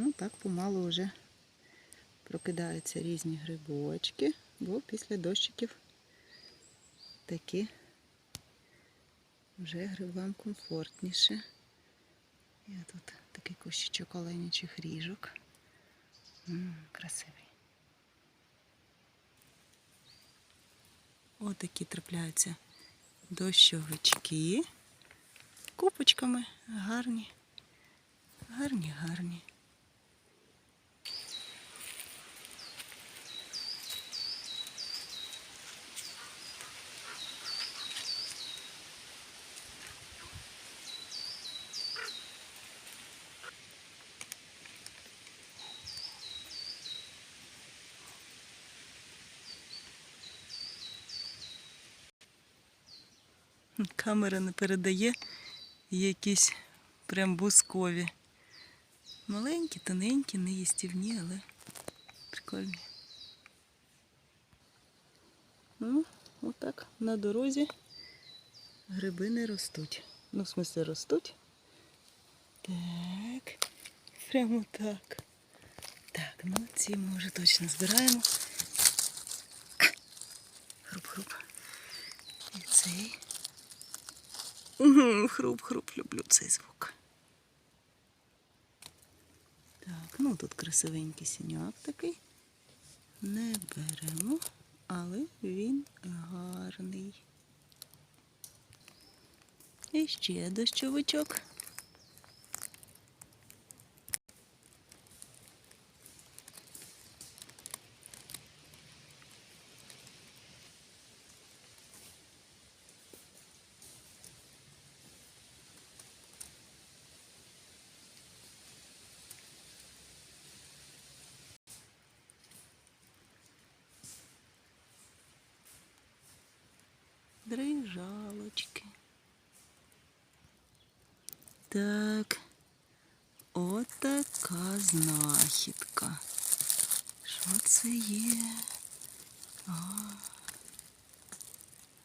Ну так помалу вже прокидаються різні грибочки, бо після дощиків такі вже грибам комфортніше. Я тут такий кущичок оленячих ріжок. М, красивий. Отакі трапляються дощовички. Купочками гарні. Гарні, гарні. Камера не передає якісь прям бускові. Маленькі, тоненькі, неїстівні, але прикольні. Ну, отак на дорозі гриби не ростуть. Ну, в смысле, ростуть. Так. Прямо так. Так, ну ці ми вже точно збираємо. Хруп-хруп. І цей. Хруп-хруп, люблю цей звук. Так, ну тут красивенький синяк такий. Не беремо, але він гарний. І ще дощовичок. Дрижалочки. Так. Отака знахідка. Що це є? А.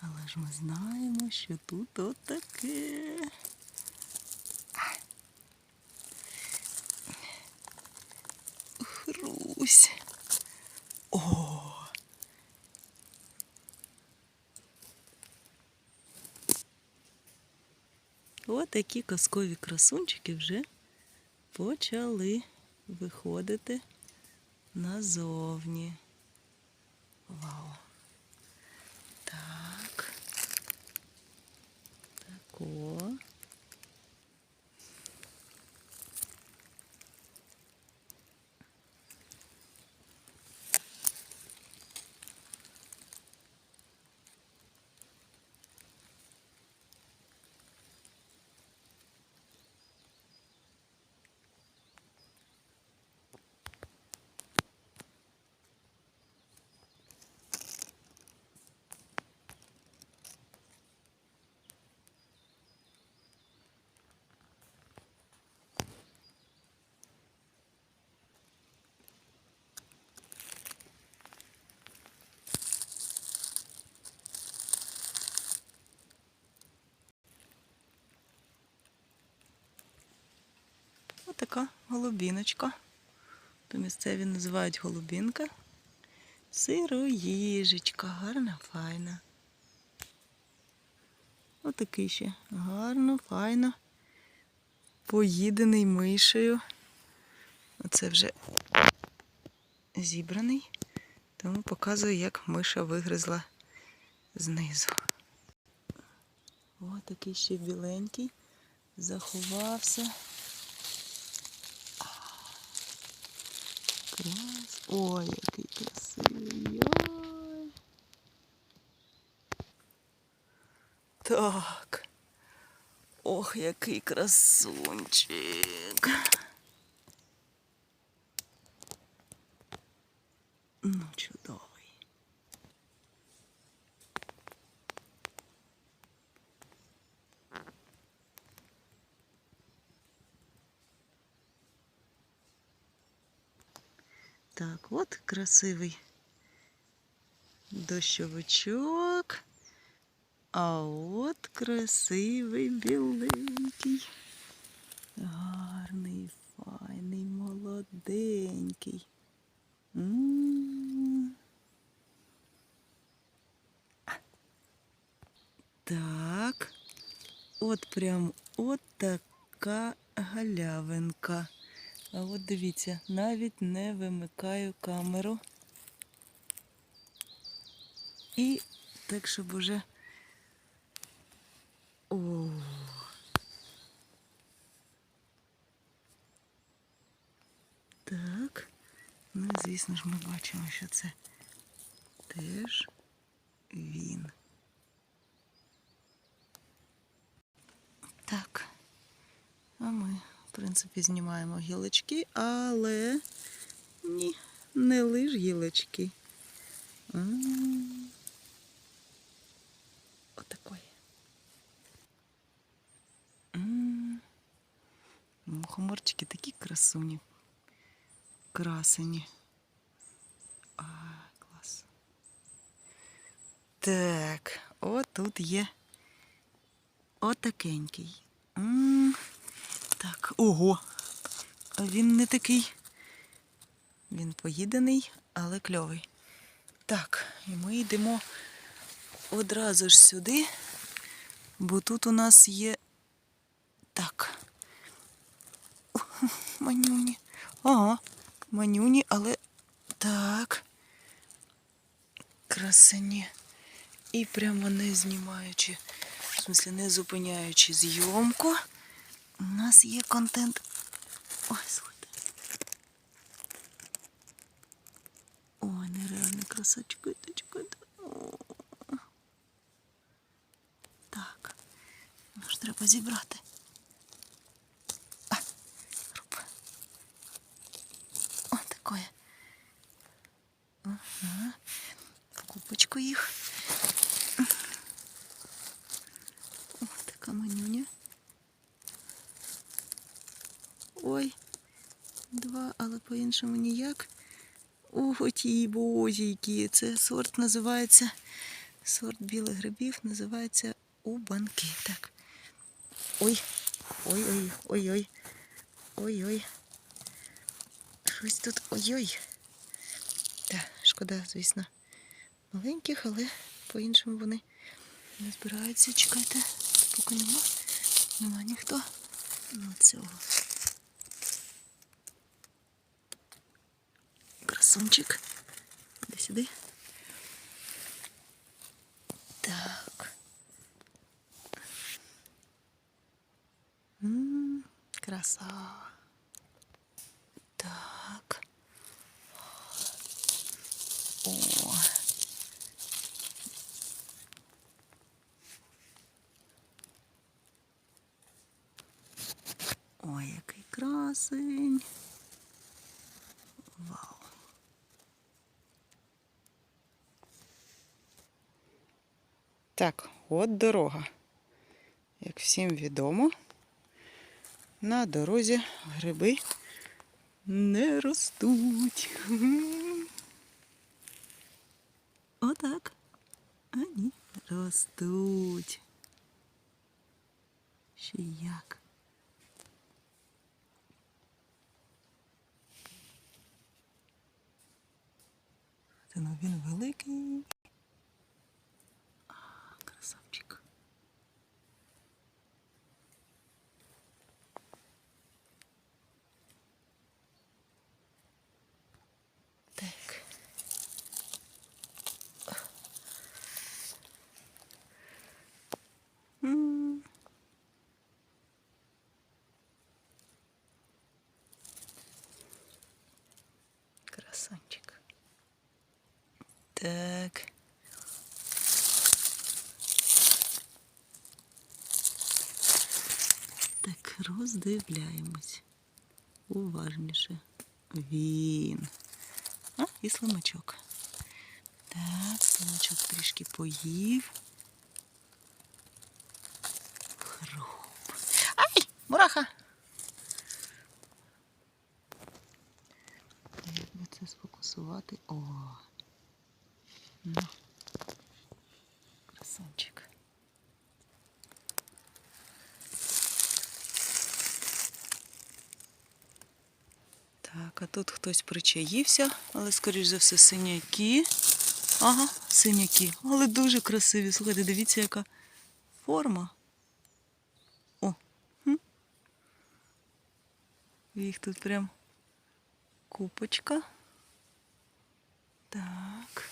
Але ж ми знаємо, що тут отаке. Хрусь. Такі казкові красунчики вже почали виходити назовні. Вау. Так. Тако. Отака голубіночка. То місцеві називають голубінка. Сироїжечка, гарна, файна. Отакий ще гарно, файно. Поїдений мишею. Оце вже зібраний, тому показую, як миша вигризла знизу. О, такий ще біленький. Заховався. Ой, який красивий. Так. Ох, який красунчик. Ну, чудовий. Так, от красивий дощовичок. А от красивий біленький. Гарний, файний, молодий. маленький. М. Так. От прям от така галявинка. А от дивіться, навіть не вимикаю камеру. І так, щоб уже. О. Так. Ну, звісно ж, ми бачимо, що це теж він. Так. А ми, в принципі, знімаємо гілочки, але ні, не лиш гілочки. Отакої. Мухоморчики такі красуні. Красені. А, клас. Так, от тут є отакенький. Ого. Він не такий. Він поїдений, але кльовий. Так, і ми йдемо одразу ж сюди, бо тут у нас є. Так. О, Манюні. Ага, манюні, але так. Красені. І прямо не знімаючи, в смислі не зупиняючи зйомку, у нас є контент. Ой, слухайте. Ой. Чекайте, чекайте. Так. Ну ж треба зібрати. А, руб. О, такое. Ага. В купочку їх. О, така манюня. Ой, два, але по-іншому ніяк. Ого, ті бозійки. Це сорт називається. Сорт білих грибів називається убанки. Так. Ой, ой-ой, ой-ой. Ой-ой. Щось тут. Ой-ой. Так, шкода, звісно, маленьких, але по-іншому вони не збираються. Чекайте, поки нема. Нема ніхто. Ну, цього. Красунчик. Іди сюди. Так. М, краса. Так. О. Ой, який красень. Так, от дорога. Як всім відомо, на дорозі гриби не ростуть. Отак. А ні, ростуть. Ще як. Та ну він великий. А, красавчик. Так. М. Красавчик. Так. Так, роздивляємось. Уважніше. Він. А, і слимачок. Так, слимачок трішки поїв. Це? О! Ну. Красавчик. Так, а тут хтось причаївся, але, скоріш за все, синяки. Ага, синяки. Але дуже красиві. Слухайте, дивіться, яка форма. О. Хм. Їх тут прям купочка. Так.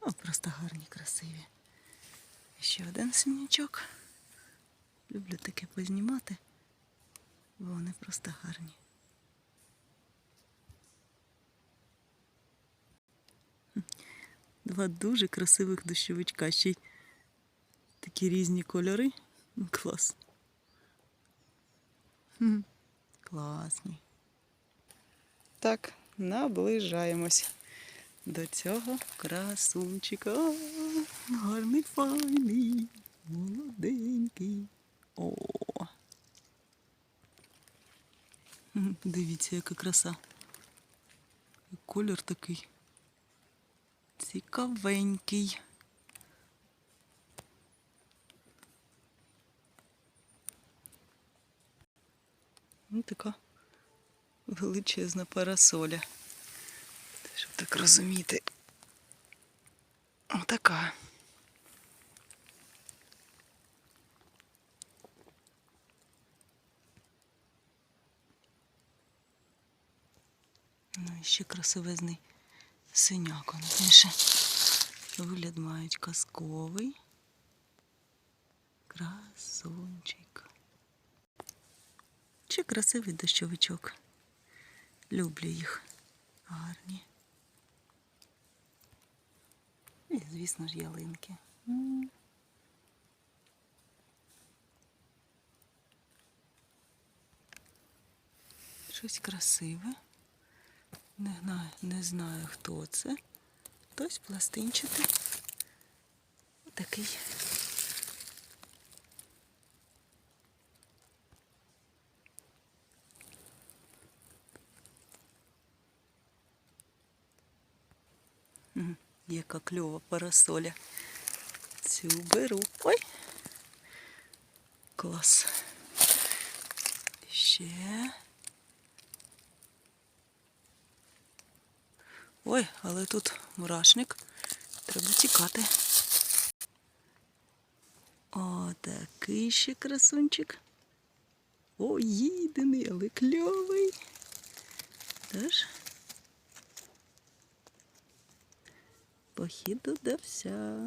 О, просто гарні, красиві. Ще один синячок. Люблю таке познімати, бо вони просто гарні. Два дуже красивих дощовичка. Ще й такі різні кольори. Клас. Хм. Так, наближаємось до цього красунчика. Гарний файний, молоденький. О. Дивіться, яка краса. Колір такий цікавенький. Ну, така величезна парасоля. Щоб так розуміти. Отака. Ну і ще красивезний синяк. Більше вигляд мають казковий. Красунчик. Ще красивий дощовичок. Люблю їх. Гарні. І, звісно ж, ялинки. Щось красиве. Не знаю, не знаю, хто це. Хтось пластинчатий. Такий. Яка кльова парасоля. Цю беру. Ой. Клас. Ще. Ой, але тут мурашник. Треба тікати. О, такий ще красунчик. О, їдений, але кльовий. Тож. Похід удався.